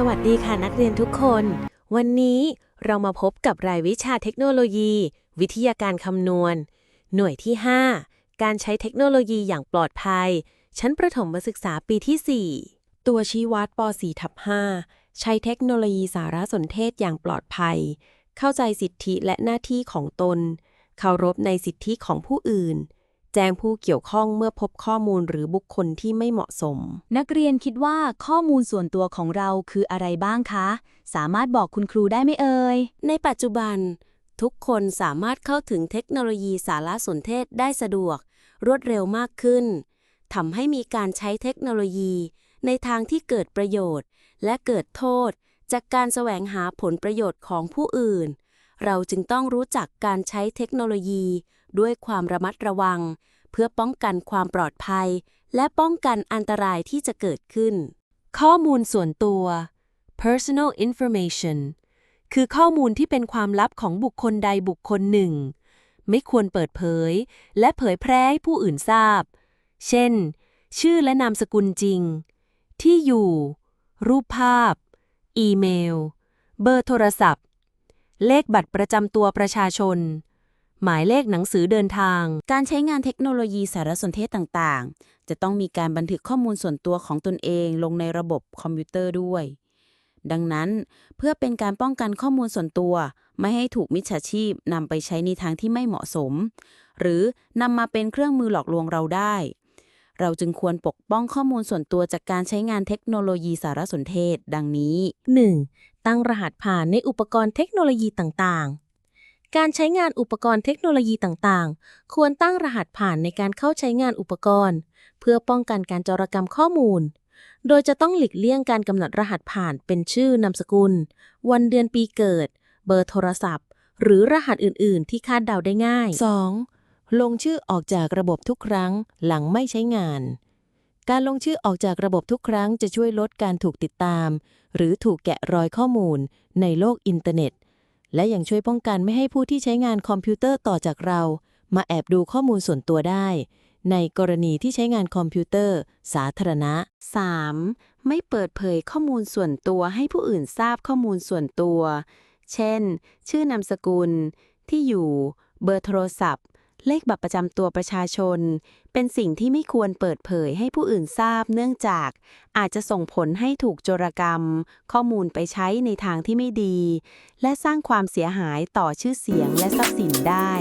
สวัสดีค่ะนักเรียนทุกคน วันนี้เรามาพบกับรายวิชาเทคโนโลยี วิทยาการคำนวณ หน่วยที่ 5 การใช้เทคโนโลยีอย่างปลอดภัย ชั้นประถมศึกษาปีที่ตัวชี้วัดป .4 ทับ5ใช้เทคโนโลยีสารสนเทศอย่างปลอดภัย เข้าใจสิทธิและหน้าที่ของตน เคารพในสิทธิของผู้อื่น แจ้งผู้เกี่ยวข้องเมื่อพบข้อมูลหรือบุคคลที่ไม่เหมาะสม นักเรียนคิดว่าข้อมูลส่วนตัวของเราคืออะไรบ้างคะ สามารถบอกคุณครูได้ไหมเอ่ย4ในปัจจุบัน ทุกคนสามารถเข้าถึงเทคโนโลยีสารสนเทศได้สะดวก รวดเร็วมากขึ้นทำให้มีการใช้เทคโนโลยี ในทางที่เกิดประโยชน์ และเกิดโทษ จากการแสวงหาผลประโยชน์ของผู้อื่น เราจึงต้องรู้จักการใช้เทคโนโลยี ด้วยความระมัดระวัง เพื่อป้องกันความปลอดภัย และป้องกันอันตรายที่จะเกิดขึ้น ข้อมูลส่วนตัว personal information คือข้อมูลที่เป็นความลับของบุคคลใดบุคคลหนึ่ง ไม่ควรเปิดเผย และเผยแพร่ให้ผู้อื่นทราบ เช่น ชื่อและนามสกุลจริง ที่อยู่ รูปภาพ อีเมล เบอร์โทรศัพท์ เลขบัตรประจำตัวประชาชน หมายเลขหนังสือเดินทาง การใช้งานเทคโนโลยีสารสนเทศต่างๆ จะต้องมีการบันทึกข้อมูลส่วนตัวของตนเองลงในระบบคอมพิวเตอร์ด้วย ดังนั้นเพื่อเป็นการป้องกันข้อมูลส่วนตัว ไม่ให้ถูกมิจฉาชีพนำไปใช้ในทางที่ไม่เหมาะสม หรือนำมาเป็นเครื่องมือหลอกลวงเราได้ เราจึงควรปกป้องข้อมูลส่วนตัวจากการใช้งานเทคโนโลยีสารสนเทศ ดังนี้ 1. ตั้งรหัสผ่านในอุปกรณ์เทคโนโลยีต่างๆ การใช้งานอุปกรณ์เทคโนโลยีต่างๆ ควรตั้งรหัสผ่านในการเข้าใช้งานอุปกรณ์ เพื่อป้องกันการจารกรรมข้อมูล โดยจะต้องหลีกเลี่ยงการกำหนดรหัสผ่านเป็นชื่อนามสกุล วันเดือนปีเกิด เบอร์โทรศัพท์ หรือรหัสอื่นๆ ที่คาดเดาได้ง่าย 2. ลงชื่อออกจากระบบทุกครั้งหลังไม่ใช้งาน การลงชื่อออกจากระบบทุกครั้งจะช่วยลดการถูกติดตาม หรือถูกแกะรอยข้อมูลในโลกอินเทอร์เน็ต และยังช่วยป้องกันไม่ให้ผู้ที่ใช้งานคอมพิวเตอร์ต่อจากเรา มาแอบดูข้อมูลส่วนตัวได้ ในกรณีที่ใช้งานคอมพิวเตอร์ สาธารณะ 3. ไม่เปิดเผยข้อมูลส่วนตัวให้ผู้อื่นทราบข้อมูลส่วนตัว เช่น ชื่อนามสกุล ที่อยู่ เบอร์โทรศัพท์ เลขบัตรประจำตัวประชาชน เป็นสิ่งที่ไม่ควรเปิดเผยให้ผู้อื่นทราบ เนื่องจากอาจจะส่งผลให้ถูกโจรกรรม ข้อมูลไปใช้ในทางที่ไม่ดี และสร้างความเสียหายต่อชื่อเสียงและทรัพย์สินได้